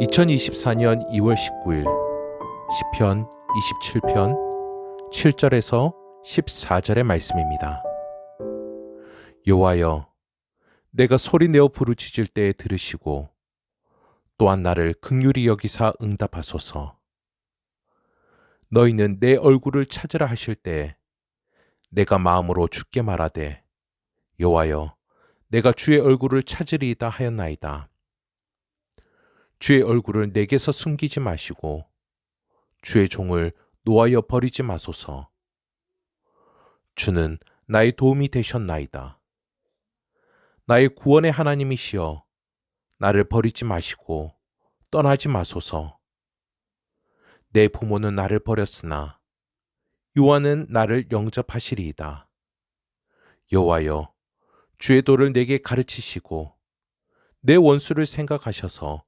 2024년 2월 19일 시편 27편 7절에서 14절의 말씀입니다. 여호와여 내가 소리 내어 부르짖을 때에 들으시고 또한 나를 극률히 여기사 응답하소서. 너희는 내 얼굴을 찾으라 하실 때 내가 마음으로 주께 말하되 여호와여 내가 주의 얼굴을 찾으리이다 하였나이다. 주의 얼굴을 내게서 숨기지 마시고 주의 종을 놓아여 버리지 마소서. 주는 나의 도움이 되셨나이다. 나의 구원의 하나님이시여 나를 버리지 마시고 떠나지 마소서. 내 부모는 나를 버렸으나 요한은 나를 영접하시리이다. 여호와여 주의 도를 내게 가르치시고 내 원수를 생각하셔서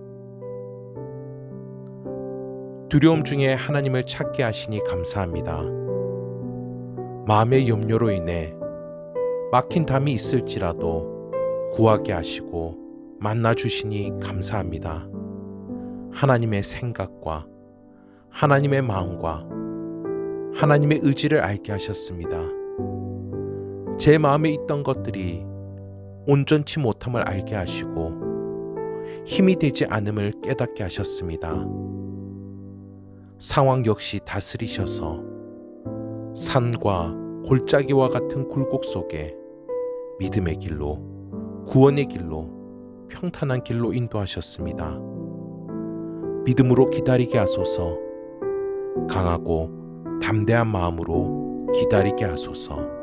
두려움 중에 하나님을 찾게 하시니 감사합니다. 마음의 염려로 인해 막힌 담이 있을지라도 구하게 하시고 만나 주시니 감사합니다. 하나님의 생각과 하나님의 마음과 하나님의 의지를 알게 하셨습니다. 제 마음에 있던 것들이 온전치 못함을 알게 하시고 힘이 되지 않음을 깨닫게 하셨습니다. 상황 역시 다스리셔서 산과 골짜기와 같은 굴곡 속에 믿음의 길로 구원의 길로 평탄한 길로 인도하셨습니다. 믿음으로 기다리게 하소서 강하고 담대한 마음으로 기다리게 하소서.